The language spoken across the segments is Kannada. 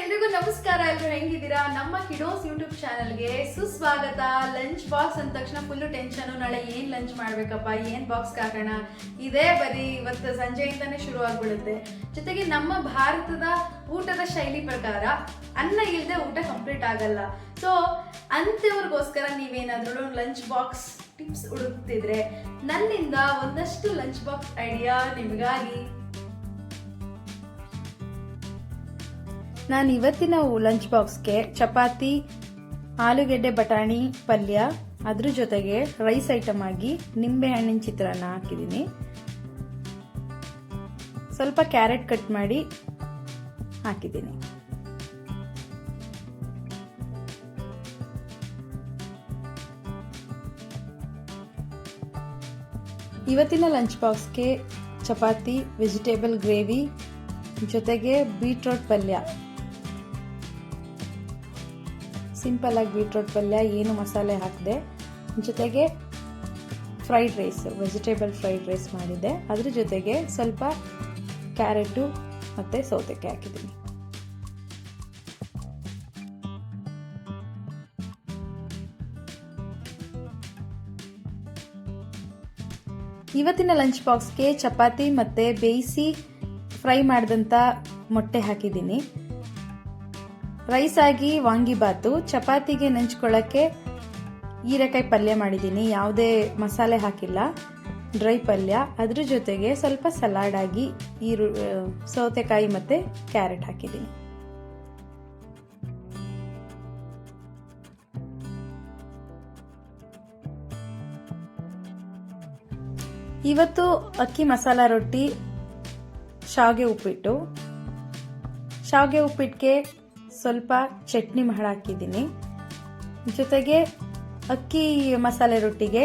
ಎಲ್ರಿಗೂ ನಮಸ್ಕಾರ, ಎಲ್ರು ಹೆಂಗಿದ್ದೀರಾ? ನಮ್ಮ ಕಿಡೋಸ್ ಯೂಟ್ಯೂಬ್ ಚಾನಲ್ಗೆ ಸುಸ್ವಾಗತ. ಲಂಚ್ ಬಾಕ್ಸ್ ಅಂದ ತಕ್ಷಣ ಫುಲ್ಲು ಟೆನ್ಷನ್ ನಾಳೆ ಏನ್ ಲಂಚ್ ಮಾಡ್ಬೇಕಪ್ಪ? ಏನ್ ಬಾಕ್ಸ್ ಹಾಕೋಣ ಇದೇ ಬರೀ ಇವತ್ತು ಸಂಜೆಯಿಂದನೇ ಶುರು ಆಗ್ಬಿಡುತ್ತೆ. ಜೊತೆಗೆ ನಮ್ಮ ಭಾರತದ ಊಟದ ಶೈಲಿ ಪ್ರಕಾರ ಅನ್ನ ಇಲ್ಲದೆ ಊಟ ಕಂಪ್ಲೀಟ್ ಆಗಲ್ಲ. ಸೊ ಅಂಥವ್ರಿಗೋಸ್ಕರ ನೀವೇನಾದ್ರೂ ಲಂಚ್ ಬಾಕ್ಸ್ ಟಿಪ್ಸ್ ಹುಡುಕ್ತಿದ್ರೆ ನನ್ನಿಂದ ಒಂದಷ್ಟು ಲಂಚ್ ಬಾಕ್ಸ್ ಐಡಿಯಾ ನಿಮಗಾಗಿ. ನಾನು ಇವತ್ತಿನ ಲಂಚ್ ಬಾಕ್ಸ್ಗೆ ಚಪಾತಿ, ಆಲೂಗೆಡ್ಡೆ ಬಟಾಣಿ ಪಲ್ಯ, ಅದ್ರ ಜೊತೆಗೆ ರೈಸ್ ಐಟಮ್ ಆಗಿ ನಿಂಬೆ ಹಣ್ಣಿನ ಚಿತ್ರಾನ್ನ ಹಾಕಿದ್ದೀನಿ ಸ್ವಲ್ಪ ಕ್ಯಾರೆಟ್ ಕಟ್ ಮಾಡಿ ಹಾಕಿದ್ದೀನಿ ಇವತ್ತಿನ ಲಂಚ್ ಬಾಕ್ಸ್ಗೆ ಚಪಾತಿ, ವೆಜಿಟೇಬಲ್ ಗ್ರೇವಿ, ಜೊತೆಗೆ ಬೀಟ್ರೋಟ್ ಪಲ್ಯ. ಸಿಂಪಲ್ ಆಗಿ ಬೀಟ್ರೋಟ್ ಪಲ್ಯ, ಏನು ಮಸಾಲೆ ಹಾಕಿದೆ. ಜೊತೆಗೆ fried rice, vegetable fried rice ಮಾಡಿದ್ದೆ. ಅದ್ರ ಜೊತೆಗೆ ಸ್ವಲ್ಪ ಕ್ಯಾರೆಟು ಮತ್ತು ಸೌತೆಕಾಯಿ ಹಾಕಿದ್ದೀನಿ. ಇವತ್ತಿನ ಲಂಚ್ ಬಾಕ್ಸ್ಗೆ ಚಪಾತಿ ಮತ್ತು ಬೇಯಿಸಿ ಫ್ರೈ ಮಾಡಿದಂಥ ಮೊಟ್ಟೆ ಹಾಕಿದ್ದೀನಿ. ರೈಸ್ ಆಗಿ ವಾಂಗಿಬಾತು ಚಪಾತಿಗೆ ನೆಂಚ್ಕೊಳ್ಳೋಕ್ಕೆ ಹೀರೆಕಾಯಿ ಪಲ್ಯ ಮಾಡಿದ್ದೀನಿ. ಯಾವುದೇ ಮಸಾಲೆ ಹಾಕಿಲ್ಲ. ಡ್ರೈ ಪಲ್ಯ. ಅದ್ರ ಜೊತೆಗೆ ಸ್ವಲ್ಪ ಸಲಾಡ್ ಆಗಿ ಈರು ಸೌತೆಕಾಯಿ ಮತ್ತು ಕ್ಯಾರೆಟ್ ಹಾಕಿದ್ದೀನಿ. ಇವತ್ತು ಅಕ್ಕಿ ಮಸಾಲ ರೊಟ್ಟಿ, ಶಾವಿಗೆ ಉಪ್ಪಿಟ್ಟು. ಶಾವಿಗೆ ಉಪ್ಪಿಟ್ಟಿಗೆ ಸ್ವಲ್ಪ ಚಟ್ನಿ ಮಾಡಿ ಹಾಕಿದ್ದೀನಿ ಜೊತೆಗೆ ಅಕ್ಕಿ ಮಸಾಲೆ ರೊಟ್ಟಿಗೆ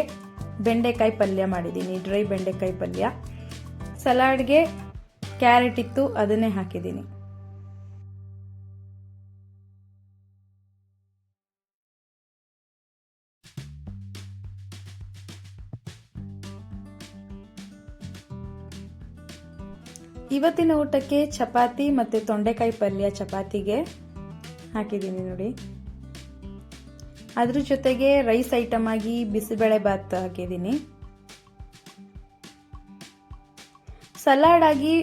ಬೆಂಡೆಕಾಯಿ ಪಲ್ಯ ಮಾಡಿದ್ದೀನಿ ಡ್ರೈ ಬೆಂಡೆಕಾಯಿ ಪಲ್ಯ. ಸಲಾಡ್ಗೆ ಕ್ಯಾರೆಟ್ ಇತ್ತು, ಅದನ್ನೇ ಹಾಕಿದ್ದೀನಿ. ಇವತ್ತಿನ ಊಟಕ್ಕೆ ಚಪಾತಿ ಮತ್ತು ತೊಂಡೆಕಾಯಿ ಪಲ್ಯ ಚಪಾತಿಗೆ. ಹಾಕಿದ್ದೀನಿ ನೋಡಿ. ಅದ್ರ ಜೊತೆಗೆ ರೈಸ್ ಐಟಮ್ ಆಗಿ ಬಿಸಿಬೇಳೆ ಬಾತ್ ಹಾಕಿದ್ದೀನಿ. ಸಲಾಡ್ ಆಗಿ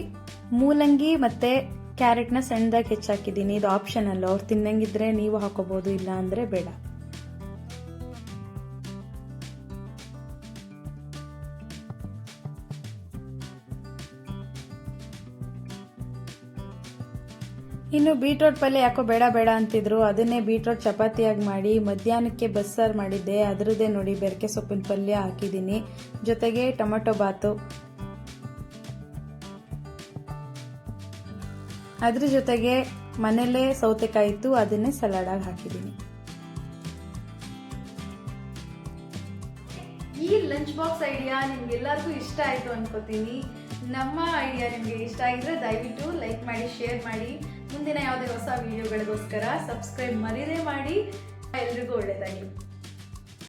ಮೂಲಂಗಿ ಮತ್ತೆ ಕ್ಯಾರೆಟ್ನ ಸಣ್ಣದಾಗಿ ಹೆಚ್ಚಾಕಿದ್ದೀನಿ. ಇದು ಆಪ್ಷನಲ್ ಅವ್ರು ತಿನ್ನಂಗಿದ್ರೆ ನೀವು ಹಾಕೋಬಹುದು ಇಲ್ಲ ಅಂದರೆ ಬೇಡ. ಇನ್ನು ಬೀಟ್ರೋಟ್ ಪಲ್ಯ ಯಾಕೋ ಬೇಡ ಬೇಡ ಅಂತಿದ್ರು. ಅದನ್ನೇ ಬೀಟ್ರೋಟ್ ಚಪಾತಿಯಾಗಿ ಮಾಡಿ ಮಧ್ಯಾಹ್ನಕ್ಕೆ ಬಸ್ಸಾರು ಮಾಡಿದ್ದೆ. ಅದರದ್ದೇ ನೋಡಿ ಬೆರಕೆ ಸೊಪ್ಪಿನ ಪಲ್ಯ ಹಾಕಿದ್ದೀನಿ. ಜೊತೆಗೆ ಟೊಮೆಟೊ ಬಾತು. ಅದ್ರ ಜೊತೆಗೆ ಮನೇಲೇ ಸೌತೆಕಾಯಿ ಇತ್ತು. ಅದನ್ನೇ ಸಲಾಡಾಗಿ ಹಾಕಿದ್ದೀನಿ. ಈ ಲಂಚ್ ಬಾಕ್ಸ್ ಐಡಿಯಾ ನಿಮ್ಗೆಲ್ಲರಿಗೂ ಇಷ್ಟ ಆಯ್ತು ಅನ್ಕೋತೀನಿ. ನಮ್ಮ ಐಡಿಯಾ ನಿಮಗೆ ಇಷ್ಟ ಆಗಿದ್ರೆ ದಯವಿಟ್ಟು ಲೈಕ್ ಮಾಡಿ ಶೇರ್ ಮಾಡಿ. ಮುಂದಿನ ಯಾವುದೇ ಹೊಸ ವಿಡಿಯೋಗಳಿಗೋಸ್ಕರ ಸಬ್ಸ್ಕ್ರೈಬ್ ಮರೀದೇ ಮಾಡಿ. ಎಲ್ರಿಗೂ ಒಳ್ಳೆಯದಾಗಲಿ